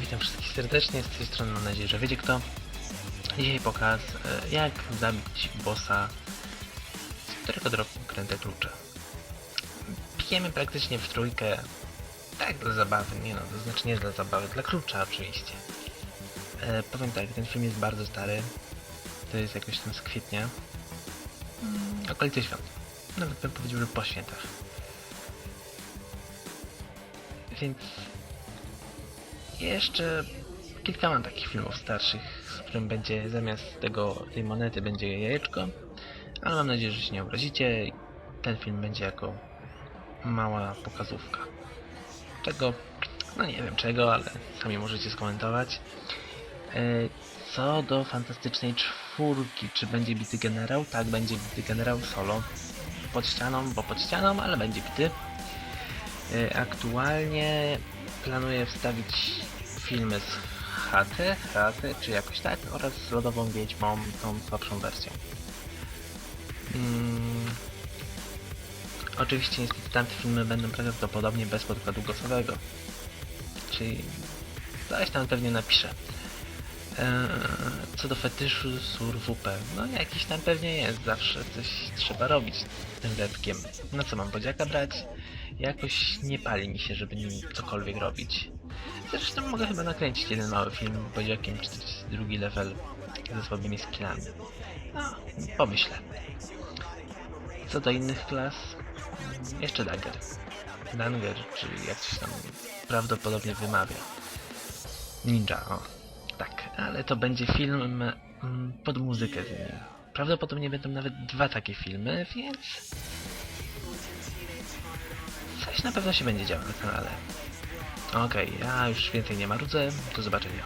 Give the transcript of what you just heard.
Witam wszystkich serdecznie, z tej strony mam nadzieję, że wiecie kto. Dzisiaj pokaz, e, jak zabić bossa, z którego dropią kręte klucze. Pijemy praktycznie w trójkę, tak dla zabawy, nie no, to znaczy nie dla zabawy, dla klucza oczywiście. E, powiem tak, ten film jest bardzo stary, to jest jakoś tam z kwietnia, mm, okolice świąt, nawet bym powiedział, że po świętach. Więc jeszcze kilka mam takich filmów starszych, z którym będzie zamiast tego, tej monety będzie jajeczko, ale mam nadzieję, że się nie obrazicie. Ten film będzie jako mała pokazówka. Czego, no nie wiem czego, ale sami możecie skomentować. E, Co do fantastycznej czwórki, czy będzie bity generał? Tak, będzie bity generał solo. Pod ścianą, bo pod ścianą, ale będzie bity. E, Aktualnie planuję wstawić filmy z HT, HT czy jakoś tak, oraz z Lodową Wiedźmą, tą słabszą wersją. Mm. Oczywiście niestety tamte filmy będą prawdopodobnie bez podkładu głosowego. Czyli coś tam pewnie napiszę. Eee, co do fetyszu sur WP, no jakiś tam pewnie jest, zawsze coś trzeba robić z tym lepkiem. No co mam bodziaka brać? Jakoś nie pali mi się, żeby nim cokolwiek robić. Zresztą mogę chyba nakręcić jeden mały film bodziakiem 42 level ze słabymi skillami. No, pomyślę. Co do innych klas, jeszcze Dagger. Danger, czyli jak się tam prawdopodobnie wymawia. Ninja, o. Tak, ale to będzie film mm, pod muzykę z nim. Prawdopodobnie będą nawet dwa takie filmy, więc coś na pewno się będzie działo na kanale. Okej, ja już więcej nie marudzę, do zobaczenia.